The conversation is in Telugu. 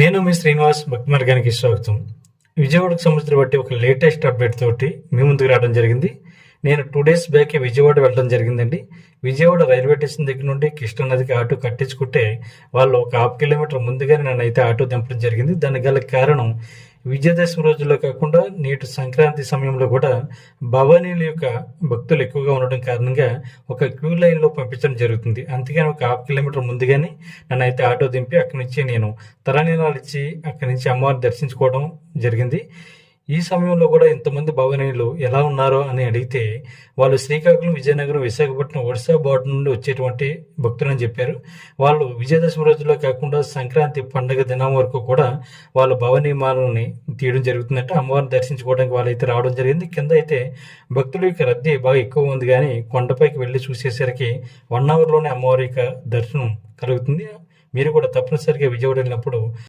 నేను మీ శ్రీనివాస్ భక్తి మార్గానికి స్వాగతం. విజయవాడకు సంబంధించిన బట్టి ఒక లేటెస్ట్ అప్డేట్ తోటి మీ ముందుకు రావడం జరిగింది. నేను టూ డేస్ బ్యాక్ విజయవాడ వెళ్ళడం జరిగిందండి. విజయవాడ రైల్వే స్టేషన్ దగ్గర నుండి కృష్ణా నదికి ఆటో కట్టించుకుంటే వాళ్ళు ఒక హాఫ్ కిలోమీటర్ ముందుగానే నన్ను అయితే ఆటో దింపడం జరిగింది. దానికి గల కారణం విజయదశమి రోజుల్లో కాకుండా నేటి సంక్రాంతి సమయంలో కూడా భవానీల యొక్క భక్తులు ఎక్కువగా ఉండడం కారణంగా ఒక క్యూ లైన్లో పంపించడం జరుగుతుంది. అందుకని ఒక హాఫ్ కిలోమీటర్ ముందుగానే నన్ను అయితే ఆటో దింపి అక్కడి నుంచి నేను తరణీలాలు ఇచ్చి అక్కడి నుంచి అమ్మవారిని దర్శించుకోవడం జరిగింది. ఈ సమయంలో కూడా ఇంతమంది భవనీయులు ఎలా ఉన్నారో అని అడిగితే వాళ్ళు శ్రీకాకుళం విజయనగరం విశాఖపట్నం ఒడిశా బార్డర్ నుండి వచ్చేటువంటి భక్తులని చెప్పారు. వాళ్ళు విజయదశమి రోజుల్లో కాకుండా సంక్రాంతి పండుగ దినం వరకు కూడా వాళ్ళ భవనీమాలని తీయడం జరుగుతుందంటే. అమ్మవారిని దర్శించుకోవడానికి వాళ్ళైతే రావడం జరిగింది. కింద అయితే భక్తుల యొక్క రద్దీ బాగా ఎక్కువ ఉంది కానీ కొండపైకి వెళ్ళి చూసేసరికి వన్ అవర్లోనే అమ్మవారి యొక్క దర్శనం కలుగుతుంది. మీరు కూడా తప్పనిసరిగా విజయవాడ వెళ్ళినప్పుడు